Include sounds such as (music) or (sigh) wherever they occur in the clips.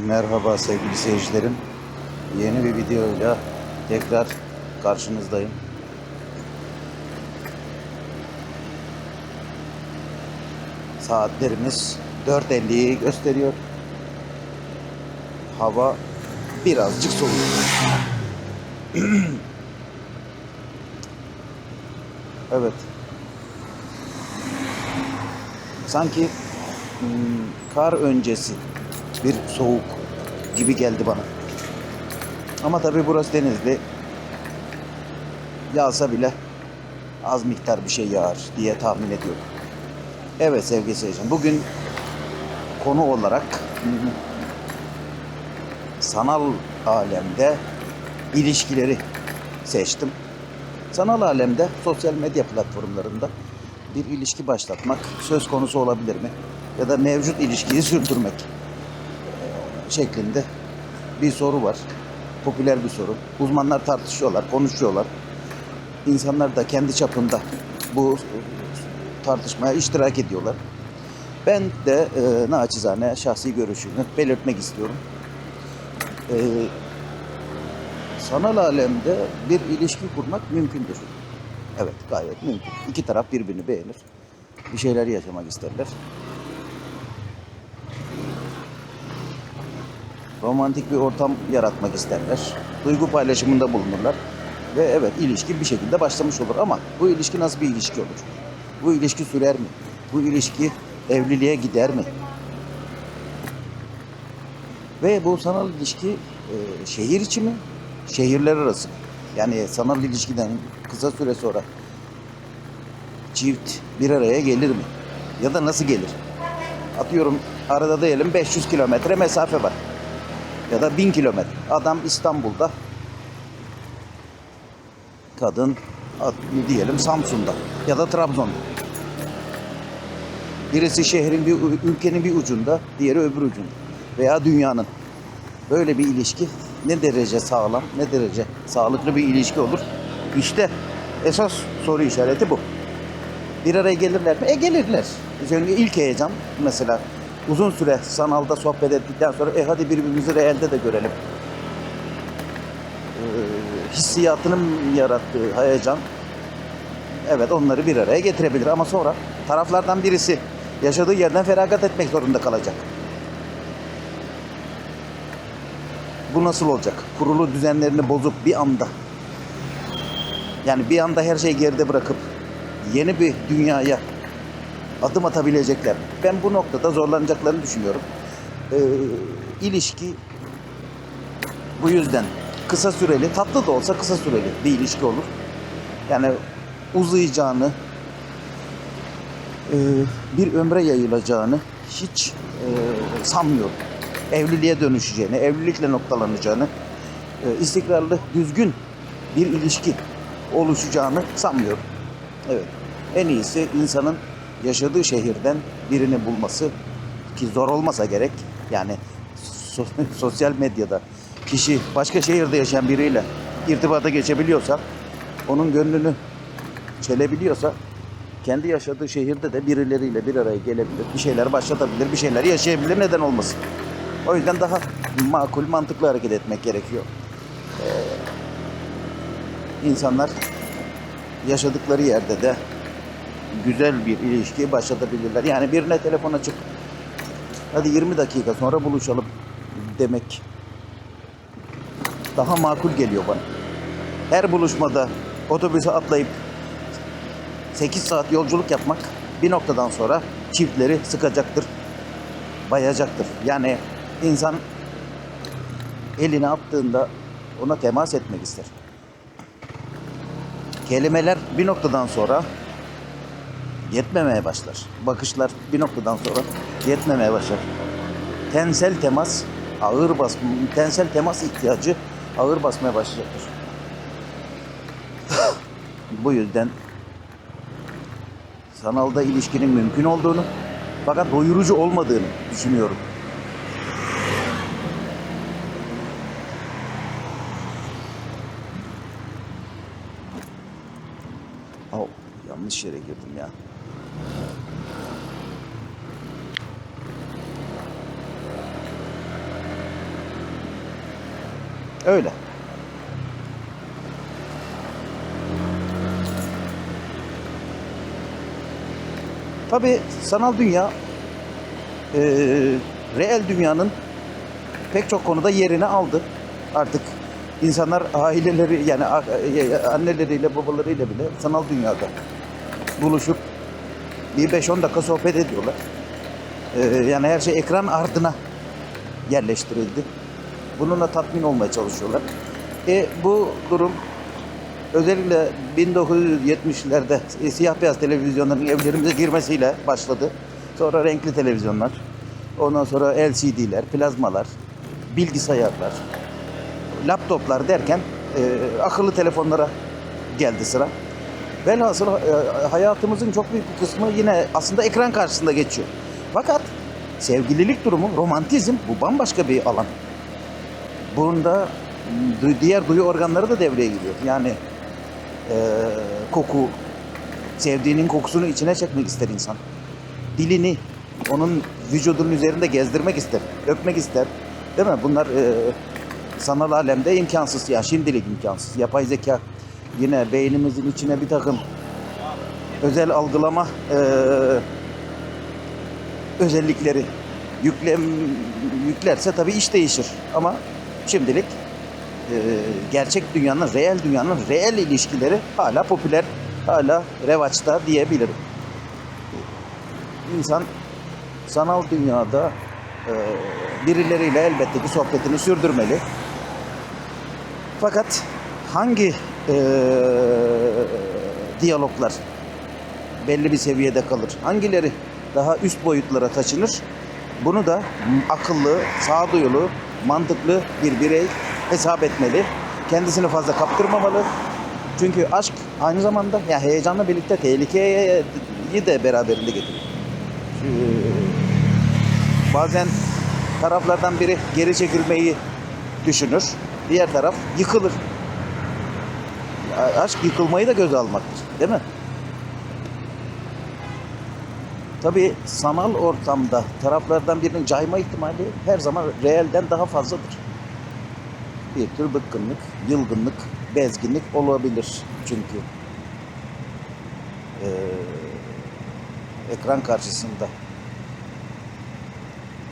Merhaba sevgili seyircilerim. Yeni bir videoyla tekrar karşınızdayım. Saatlerimiz 4.50'yi gösteriyor. Hava birazcık soğuk. (clears throat) evet. Sanki hmm, kar öncesi bir soğuk gibi geldi bana. Ama tabii burası Denizli. Yağsa bile az miktar bir şey yağar diye tahmin ediyorum. Evet sevgili seyirciler. Bugün konu olarak sanal alemde ilişkileri seçtim. Sanal alemde sosyal medya platformlarında bir ilişki başlatmak söz konusu olabilir mi? Ya da mevcut ilişkiyi sürdürmek şeklinde bir soru var. Popüler bir soru. Uzmanlar tartışıyorlar, konuşuyorlar. İnsanlar da kendi çapında bu tartışmaya iştirak ediyorlar. Ben de e, naçizane şahsi görüşümü belirtmek istiyorum. E, sanal alemde bir ilişki kurmak mümkündür. Evet gayet mümkün. İki taraf birbirini beğenir. Bir şeyler yaşamak isterler. Romantik bir ortam yaratmak isterler. Duygu paylaşımında bulunurlar. Ve evet ilişki bir şekilde başlamış olur ama bu ilişki nasıl bir ilişki olur? Bu ilişki sürer mi? Bu ilişki evliliğe gider mi? Ve bu sanal ilişki e, şehir içi mi? Şehirler arası? Yani sanal ilişkiden kısa süre sonra çift bir araya gelir mi? Ya da nasıl gelir? Atıyorum arada diyelim 500 kilometre mesafe var. Ya da 1000 kilometre. Adam İstanbul'da. Kadın diyelim Samsun'da ya da Trabzon'da. Birisi şehrin bir ülkenin bir ucunda, diğeri öbür ucunda veya dünyanın. Böyle bir ilişki ne derece sağlam, ne derece sağlıklı bir ilişki olur? İşte esas soru işareti bu. Bir araya gelirler mi? E gelirler. İlk heyecan mesela uzun süre sanalda sohbet ettikten sonra e hadi birbirimizi realde de görelim. Ee, hissiyatının yarattığı heyecan evet onları bir araya getirebilir ama sonra taraflardan birisi yaşadığı yerden feragat etmek zorunda kalacak. Bu nasıl olacak? Kurulu düzenlerini bozup bir anda yani bir anda her şeyi geride bırakıp yeni bir dünyaya adım atabilecekler. mi? Ben bu noktada zorlanacaklarını düşünüyorum. Ee, ilişki bu yüzden kısa süreli, tatlı da olsa kısa süreli bir ilişki olur. Yani uzayacağını, e, bir ömre yayılacağını hiç e, sanmıyorum. Evliliğe dönüşeceğini, evlilikle noktalanacağını, e, istikrarlı, düzgün bir ilişki oluşacağını sanmıyorum. Evet. En iyisi insanın yaşadığı şehirden birini bulması ki zor olmasa gerek. Yani so- (laughs) sosyal medyada kişi başka şehirde yaşayan biriyle irtibata geçebiliyorsa, onun gönlünü çelebiliyorsa kendi yaşadığı şehirde de birileriyle bir araya gelebilir, bir şeyler başlatabilir, bir şeyler yaşayabilir, neden olmasın? O yüzden daha makul, mantıklı hareket etmek gerekiyor. Ee, insanlar yaşadıkları yerde de güzel bir ilişki başlatabilirler. Yani birine telefon açıp hadi 20 dakika sonra buluşalım demek daha makul geliyor bana. Her buluşmada otobüse atlayıp 8 saat yolculuk yapmak bir noktadan sonra çiftleri sıkacaktır, bayacaktır. Yani insan elini attığında ona temas etmek ister. Kelimeler bir noktadan sonra yetmemeye başlar. Bakışlar bir noktadan sonra yetmemeye başlar. Tensel temas ağır bas tensel temas ihtiyacı ağır basmaya başlayacaktır. Bu yüzden sanalda ilişkinin mümkün olduğunu fakat doyurucu olmadığını düşünüyorum. Oh, yanlış yere girdim ya. Öyle. Tabi sanal dünya eee reel dünyanın pek çok konuda yerini aldı. Artık insanlar aileleri yani e, anneleriyle babalarıyla bile sanal dünyada buluşup bir 5-10 dakika sohbet ediyorlar. Eee, yani her şey ekran ardına yerleştirildi. Bununla tatmin olmaya çalışıyorlar. E, bu durum özellikle 1970'lerde e, siyah beyaz televizyonların evlerimize girmesiyle başladı. Sonra renkli televizyonlar, ondan sonra LCD'ler, plazmalar, bilgisayarlar, laptoplar derken e, akıllı telefonlara geldi sıra. Velhasıl e, hayatımızın çok büyük bir kısmı yine aslında ekran karşısında geçiyor. Fakat sevgililik durumu, romantizm bu bambaşka bir alan. Bunda diğer duyu organları da devreye giriyor. Yani e, koku, sevdiğinin kokusunu içine çekmek ister insan. Dilini onun vücudunun üzerinde gezdirmek ister, öpmek ister. Değil mi? Bunlar e, sanal alemde imkansız ya şimdilik imkansız. Yapay zeka yine beynimizin içine bir takım özel algılama e, özellikleri yüklem yüklerse tabii iş değişir. Ama şimdilik e, gerçek dünyanın, reel dünyanın reel ilişkileri hala popüler, hala revaçta diyebilirim. İnsan sanal dünyada e, birileriyle elbette ki sohbetini sürdürmeli. Fakat hangi e, diyaloglar belli bir seviyede kalır? Hangileri daha üst boyutlara taşınır? Bunu da akıllı, sağduyulu, mantıklı bir birey hesap etmeli. Kendisini fazla kaptırmamalı. Çünkü aşk aynı zamanda ya heyecanla birlikte tehlikeyi de beraberinde getirir. Ee, bazen taraflardan biri geri çekilmeyi düşünür. Diğer taraf yıkılır. Aşk yıkılmayı da göze almaktır. Değil mi? Tabii sanal ortamda taraflardan birinin cayma ihtimali her zaman reelden daha fazladır. Bir tür bıkkınlık, yılgınlık, bezginlik olabilir çünkü. Ee, ekran karşısında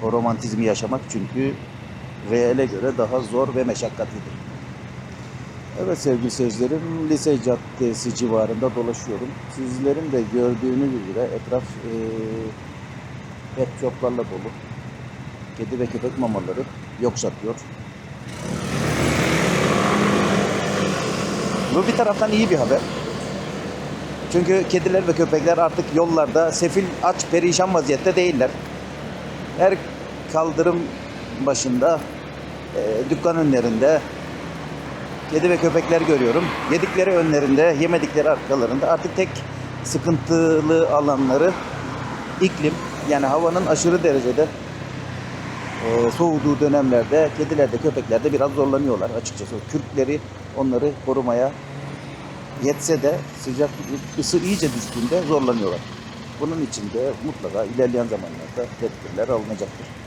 o romantizmi yaşamak çünkü reele göre daha zor ve meşakkatlidir. Evet sevgili seyircilerim, Lise Caddesi civarında dolaşıyorum. Sizlerin de gördüğünüz üzere etraf e, pet shoplarla dolu. Kedi ve köpek mamaları yok satıyor. Bu bir taraftan iyi bir haber. Çünkü kediler ve köpekler artık yollarda sefil, aç, perişan vaziyette değiller. Her kaldırım başında, e, dükkan önlerinde kedi ve köpekler görüyorum. Yedikleri önlerinde, yemedikleri arkalarında. Artık tek sıkıntılı alanları iklim. Yani havanın aşırı derecede e, soğuduğu dönemlerde kediler de köpekler de biraz zorlanıyorlar açıkçası. Kürkleri onları korumaya yetse de sıcak ısı iyice düştüğünde zorlanıyorlar. Bunun için de mutlaka ilerleyen zamanlarda tedbirler alınacaktır.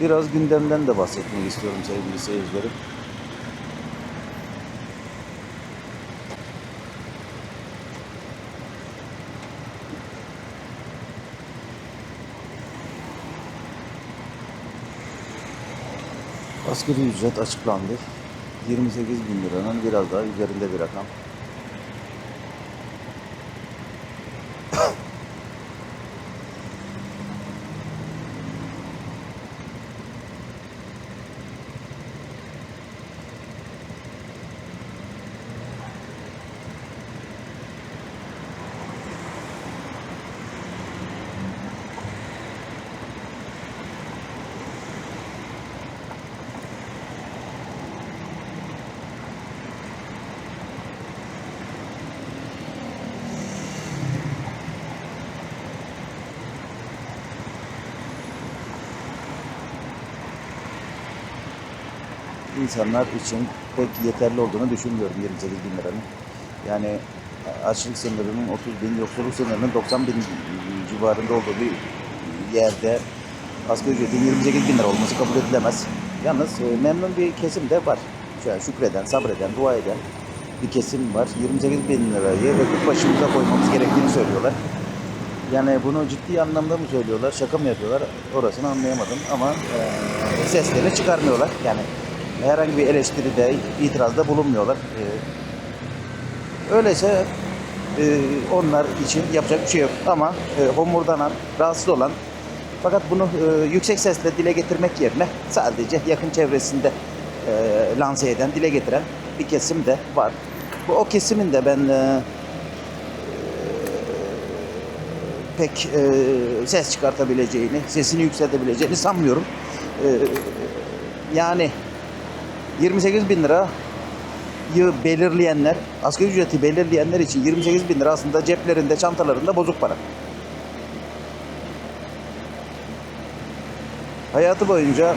Biraz gündemden de bahsetmek istiyorum sevgili seyircilerim. Asgari ücret açıklandı. 28 bin liranın biraz daha üzerinde bir rakam. İnsanlar için pek yeterli olduğunu düşünmüyorum 28 bin liranın. Yani açlık sınırının 30 bin, yoksulluk sınırının 90 bin civarında olduğu bir yerde asgari ücretin 28 bin lira olması kabul edilemez. Yalnız e, memnun bir kesim de var. Şöyle şükreden, sabreden, dua eden bir kesim var. 28 bin lirayı öküp başımıza koymamız gerektiğini söylüyorlar. Yani bunu ciddi anlamda mı söylüyorlar, şaka mı yapıyorlar orasını anlayamadım ama e, seslerini çıkarmıyorlar. Yani herhangi bir eleştiride, itirazda bulunmuyorlar. E, öyleyse e, onlar için yapacak bir şey yok. Ama e, homurdanan, rahatsız olan fakat bunu e, yüksek sesle dile getirmek yerine sadece yakın çevresinde e, lanse eden, dile getiren bir kesim de var. Bu o kesimin de ben e, pek e, ses çıkartabileceğini, sesini yükseltebileceğini sanmıyorum. E, yani 28 bin lira belirleyenler, asgari ücreti belirleyenler için 28 bin lira aslında ceplerinde, çantalarında bozuk para. Hayatı boyunca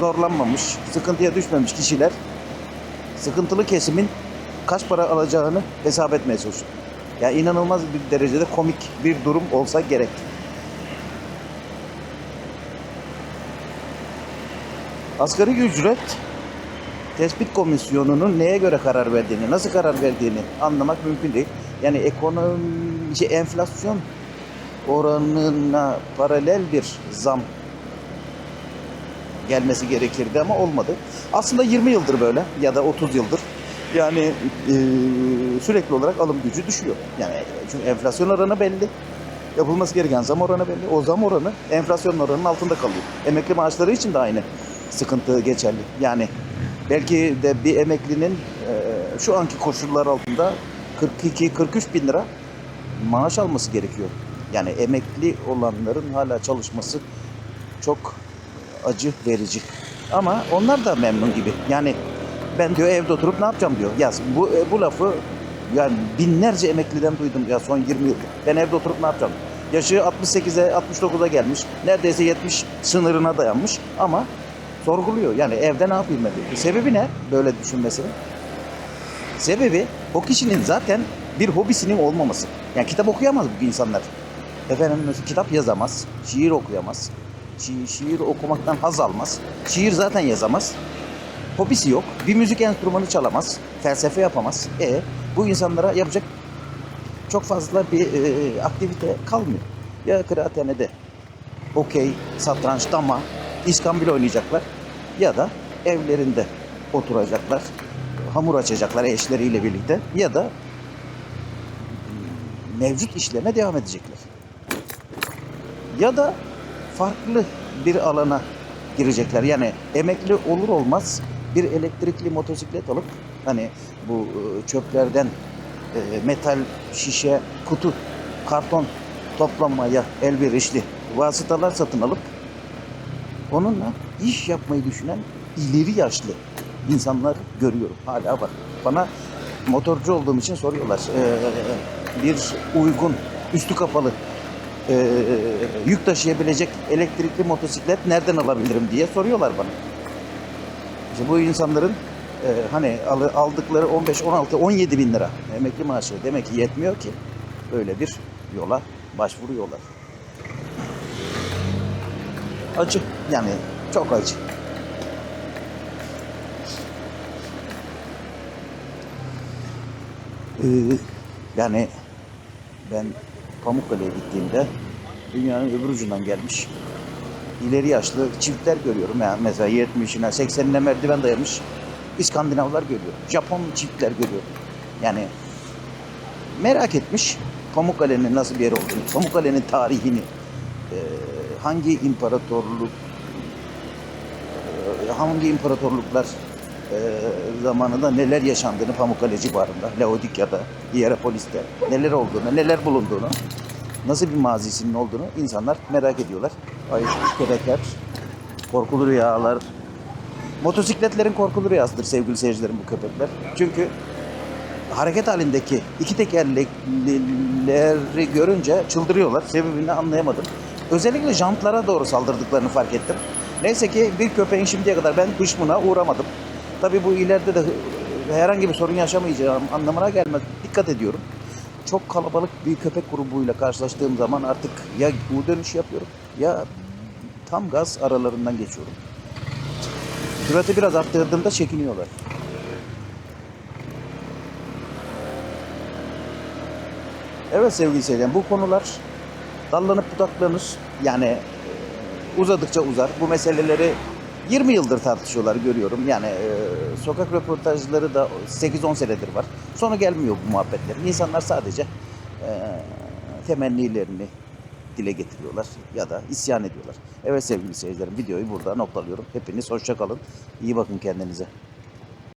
zorlanmamış, sıkıntıya düşmemiş kişiler sıkıntılı kesimin kaç para alacağını hesap etmeye çalışıyor. Ya inanılmaz bir derecede komik bir durum olsa gerek. Asgari ücret tespit komisyonunun neye göre karar verdiğini, nasıl karar verdiğini anlamak mümkün değil. Yani ekonomi, şey, enflasyon oranına paralel bir zam gelmesi gerekirdi ama olmadı. Aslında 20 yıldır böyle ya da 30 yıldır. Yani e, sürekli olarak alım gücü düşüyor. Yani çünkü enflasyon oranı belli. Yapılması gereken zam oranı belli. O zam oranı enflasyon oranının altında kalıyor. Emekli maaşları için de aynı sıkıntı geçerli. Yani belki de bir emeklinin e, şu anki koşullar altında 42-43 bin lira maaş alması gerekiyor. Yani emekli olanların hala çalışması çok acı verici. Ama onlar da memnun gibi. Yani ben diyor evde oturup ne yapacağım diyor. Ya bu e, bu lafı yani binlerce emekliden duydum ya son 20 yıldır. Ben evde oturup ne yapacağım? Yaşı 68'e 69'a gelmiş. Neredeyse 70 sınırına dayanmış ama sorguluyor. Yani evde ne yapayım dedi. Sebebi ne böyle düşünmesinin? Sebebi o kişinin zaten bir hobisinin olmaması. Yani kitap okuyamaz bu insanlar. Efendim kitap yazamaz, şiir okuyamaz, şi- şiir okumaktan haz almaz, şiir zaten yazamaz, hobisi yok, bir müzik enstrümanı çalamaz, felsefe yapamaz. E bu insanlara yapacak çok fazla bir e, aktivite kalmıyor. Ya kıraathanede okey, satranç, dama, iskambil oynayacaklar ya da evlerinde oturacaklar, hamur açacaklar eşleriyle birlikte ya da mevcut işlerine devam edecekler. Ya da farklı bir alana girecekler. Yani emekli olur olmaz bir elektrikli motosiklet alıp hani bu e, çöplerden e, metal, şişe, kutu, karton toplamaya elverişli vasıtalar satın alıp onunla iş yapmayı düşünen ileri yaşlı insanlar görüyorum. Hala var. Bana motorcu olduğum için soruyorlar. Ee, bir uygun, üstü kapalı e, yük taşıyabilecek elektrikli motosiklet nereden alabilirim diye soruyorlar bana. İşte bu insanların e, hani al- aldıkları 15, 16, 17 bin lira emekli maaşı demek ki yetmiyor ki öyle bir yola başvuruyorlar. Acı yani çok acı. Ee, yani ben Pamukkale'ye gittiğimde dünyanın öbür ucundan gelmiş ileri yaşlı çiftler görüyorum. Yani mesela 70'ine 80'ine merdiven dayamış İskandinavlar görüyorum. Japon çiftler görüyorum. Yani merak etmiş Pamukkale'nin nasıl bir yer olduğunu, Pamukkale'nin tarihini, e, hangi imparatorluk, e, hangi imparatorluklar e, zamanında neler yaşandığını Pamukkale civarında, Laodikya'da, Hierapolis'te neler olduğunu, neler bulunduğunu, nasıl bir mazisinin olduğunu insanlar merak ediyorlar. Ayıp, köpekler, korkulu rüyalar, motosikletlerin korkulu rüyasıdır sevgili seyircilerim bu köpekler. Çünkü hareket halindeki iki tekerleklileri görünce çıldırıyorlar. Sebebini anlayamadım. Özellikle jantlara doğru saldırdıklarını fark ettim. Neyse ki bir köpeğin şimdiye kadar ben hışmına uğramadım. Tabii bu ileride de herhangi bir sorun yaşamayacağım anlamına gelmez. dikkat ediyorum. Çok kalabalık bir köpek grubuyla karşılaştığım zaman artık ya U dönüş yapıyorum ya tam gaz aralarından geçiyorum. Sürati biraz arttırdığımda çekiniyorlar. Evet sevgili seyirciler bu konular dallanıp budaklanır. Yani e, uzadıkça uzar. Bu meseleleri 20 yıldır tartışıyorlar görüyorum. Yani e, sokak röportajları da 8-10 senedir var. Sonu gelmiyor bu muhabbetlerin. İnsanlar sadece e, temennilerini dile getiriyorlar ya da isyan ediyorlar. Evet sevgili seyircilerim videoyu burada noktalıyorum. Hepiniz hoşça kalın. İyi bakın kendinize.